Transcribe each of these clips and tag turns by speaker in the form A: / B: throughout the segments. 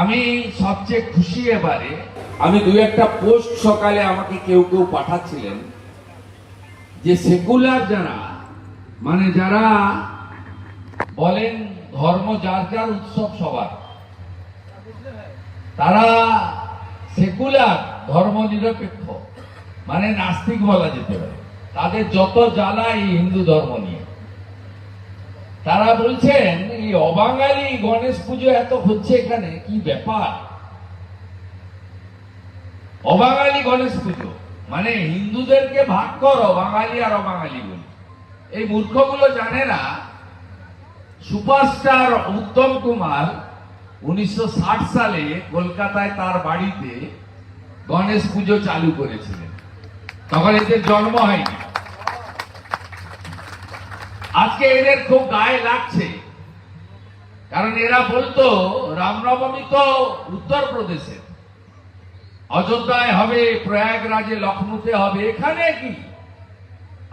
A: আমি সবচেয়ে খুশি এবারে, আমি দু একটা পোস্ট সকালে আমাকে কেউ কেউ পাঠাচ্ছিলেন যে সেকুলার যারা মানে যারা বলেন ধর্ম যার যার উৎসব সবার, তারা সেকুলার ধর্ম নিরপেক্ষ মানে নাস্তিক বলা যেতে পারে। তাদের যত জ্বালা এই হিন্দু ধর্ম নিয়ে। তারা বলছেন এই অবাঙালি গণেশ পুজো এত হচ্ছে এখানে? কি ব্যাপার? অবাঙালি গণেশ পুজো। মানে হিন্দুদেরকে ভাগ করো বাঙালি আর অবাঙালি বলি। এই মূর্খগুলো জানে না সুপারস্টার উত্তম কুমার উনিশশো সালে কলকাতায় তার বাড়িতে গণেশ পুজো চালু করেছিলেন। তখন এদের জন্ম হয়নি। আজকে এদের খুব গায়ে লাগছে। কারণ এরা বলতো রামনবমী তো উত্তরপ্রদেশে অযোধ্যায় হবে, প্রয়াগরাজে লখনৌতে হবে, এখানে কি?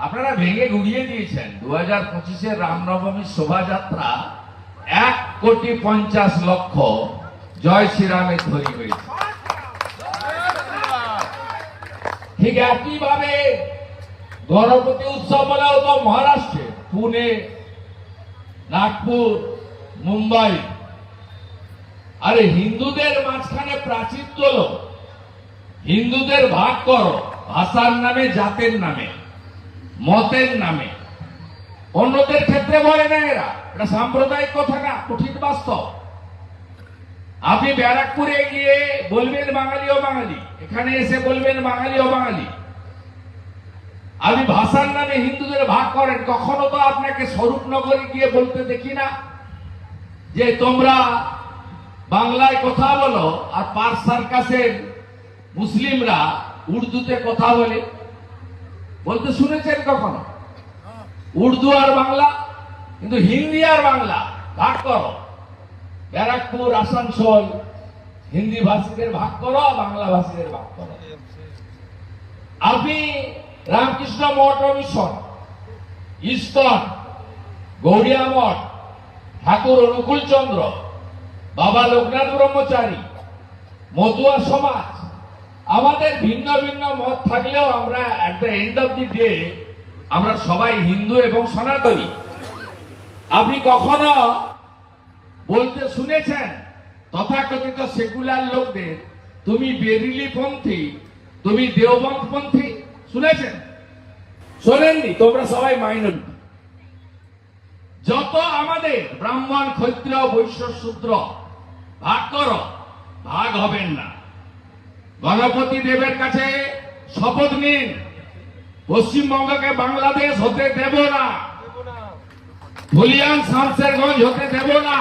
A: আপনারা ভেঙে গুড়িয়ে দিয়েছেন। দু হাজার পঁচিশের রামনবমীর শোভাযাত্রা এক কোটি পঞ্চাশ লক্ষ। জয় শ্রীরামের ধরি হয়েছে। ঠিক একইভাবে গণপতি উৎসব বলেও তো মহারাষ্ট্রে, পুনে, নাগপুর মুম্বাই। আরে হিন্দুদের মাঝখানে প্রাচীর তোলো। হিন্দুদের ভাগ করো। ভাষার নামে, জাতের নামে, মতের নামে। অন্যদের ক্ষেত্রে বলে না এরা। এটা সাম্প্রদায়িক কথা না, কঠিন বাস্তব। আপনি ব্যারাকপুরে গিয়ে বলবেন বাঙালি ও বাঙালি। এখানে এসে বলবেন বাঙালি ও বাঙালি। আপনি ভাষার নামে হিন্দুদের ভাগ করেন, কখনো তো আপনাকে স্বরূপনগরে গিয়ে বলতে দেখি না। যে তোমরা বাংলায় কথা বলো আর পার সার্কাসের মুসলিমরা উর্দুতে কথা বলে, বলতে শুনেছেন কখনো? উর্দু আর বাংলা, কিন্তু হিন্দি আর বাংলা, ভাগ করো। ব্যারাকপুর, আসানসোল, হিন্দি ভাষীদের ভাগ করো বাংলা ভাষীদের ভাগ করো। আপনি রামকৃষ্ণ মঠ মিশন, ইস্কন গৌরিয়া মঠ ঠাকুর অনুকূল চন্দ্র, বাবা লোকনাথ ব্রহ্মচারী, মতুয়া সমাজ। আমাদের ভিন্ন ভিন্ন মত থাকলেও আমরা the end of the day আমরা সবাই হিন্দু এবং সনাতনী। আপনি কখনো বলতে শুনেছেন, তথাকথিত সেকুলার লোকদের, তুমি বেরিলি পন্থী, তুমি দেওবন্দ পন্থী? শুনেছেন? শোনেননি, তোমরা সবাই মাইনরিটি। যত আমাদের ব্রাহ্মণ, ক্ষত্রিয়, বৈশ্য, শূদ্র। ভাগ করো। ভাগ হবেন না। গণপতি দেবের কাছে শপথ নিন। পশ্চিমবঙ্গকে বাংলাদেশ হতে দেব না। ধুলিয়ান শামসেরগঞ্জ হতে দেব না।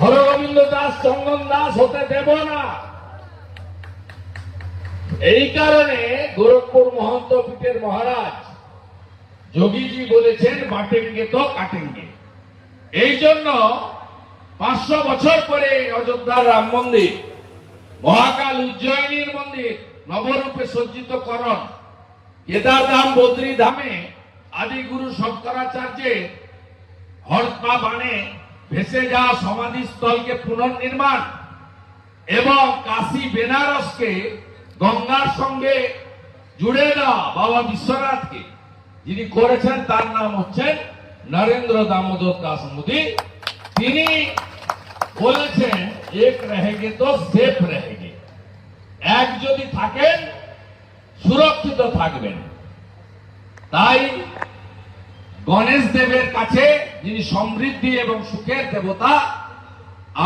A: হরগোবিন্দ দাস, চন্দন দাস হতে দেব না। এই কারণে গোরখপুর মহন্ত পীঠের মহারাজ যোগীজি বলেছেন, বাটেঙ্গে তো কাটেঙ্গে। এই জন্য পাঁচশো বছর পরে অযোধ্যার রাম মন্দির, মহাকাল উজ্জয়িনীর মন্দির, নবরূপে সজ্জিত করণ, কেদারধাম বদ্রী ধামে আদিগুরু শঙ্করাচার্যের হরপা বানে ভেসে যাওয়া সমাধিস্থলকে পুনর্নির্মাণ এবং কাশী বেনারসকে গঙ্গার সঙ্গে জুড়ে দেওয়া বাবা বিশ্বনাথকে যিনি করেছেন, তার নাম হচ্ছেন নরেন্দ্র দামোদর দাস মোদী। তিনি বলেছেন, এক রেহেগে তো সেফ রেহেগে। এক যদি থাকেন, সুরক্ষিত থাকবেন। তাই গণেশ দেবের কাছে যিনি সমৃদ্ধি এবং সুখের দেবতা,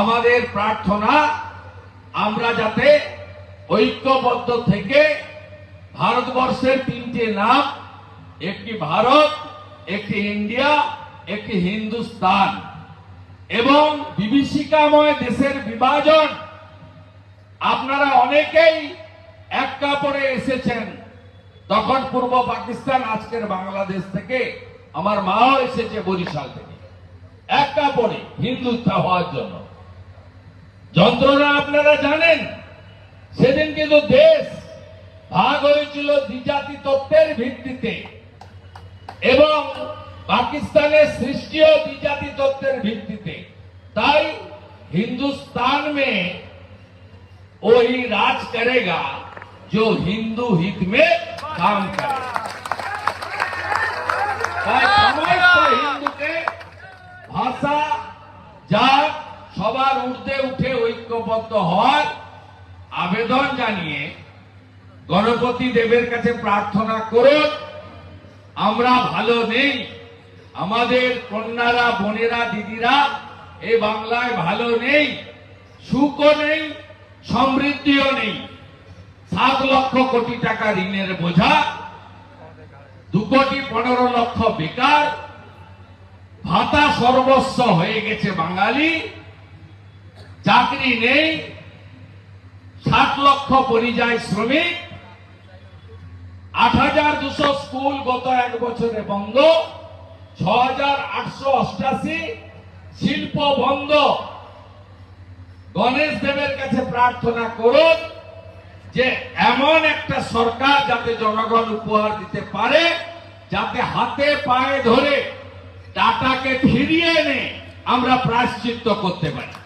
A: আমাদের প্রার্থনা, আমরা যাতে ঐক্যবদ্ধ থেকে ভারতবর্ষের তিনটে নাম একটি ভারত, একটি ইন্ডিয়া, একটি হিন্দুস্তান এবং বিভীষিকাময় দেশের বিভাজন। আপনারা অনেকেই এক কাপড়ে এসেছেন। তখন পূর্ব পাকিস্তান, আজকের বাংলাদেশ থেকে আমার মাও এসেছে বরিশাল থেকে। এক কাপড়ে হিন্দুত্ব হওয়ার জন্য। যন্ত্রণা আপনারা জানেন, সেদিন কিন্তু দেশ ভাগ হয়েছিল দ্বিজাতি তত্ত্বের ভিত্তিতে। এবং পাকিস্তানের সৃষ্টিও দ্বিজাতি তত্ত্বের ভিত্তিতে তাই हिंदुस्तान में वही राज करेगा जो हिंदू हित में काम करे তাই সমস্ত হিন্দুকে ভাষা জাত সবার ঊর্ধ্বে উঠে ঐক্যবদ্ধ হওয়ার আবেদন জানিয়ে গণপতি দেবের কাছে প্রার্থনা করুন আমরা ভালো নেই। আমাদের কন্যারা, বোনেরা, দিদিরা এই বাংলায় ভালো নেই, সুখও নেই, সমৃদ্ধিও নেই। সাত লক্ষ কোটি টাকা ঋণের বোঝা, দু কোটি পনেরো লক্ষ বেকার, ভাতা সর্বস্ব হয়ে গেছে বাঙালি, চাকরি নেই, ষাট লক্ষ পরিযায়ী শ্রমিক, আট হাজার দুশো স্কুল গত এক বছরে বন্ধ। ছ শিল্প বন্ধ। গণেশ দেবের কাছে প্রার্থনা করুন যে এমন একটা সরকার যাতে জনগণ উপহার দিতে পারে, যাতে হাতে পায়ে ধরে টাটাকে ফিরিয়ে এনে আমরা প্রায়শ্চিত্ত করতে পারি।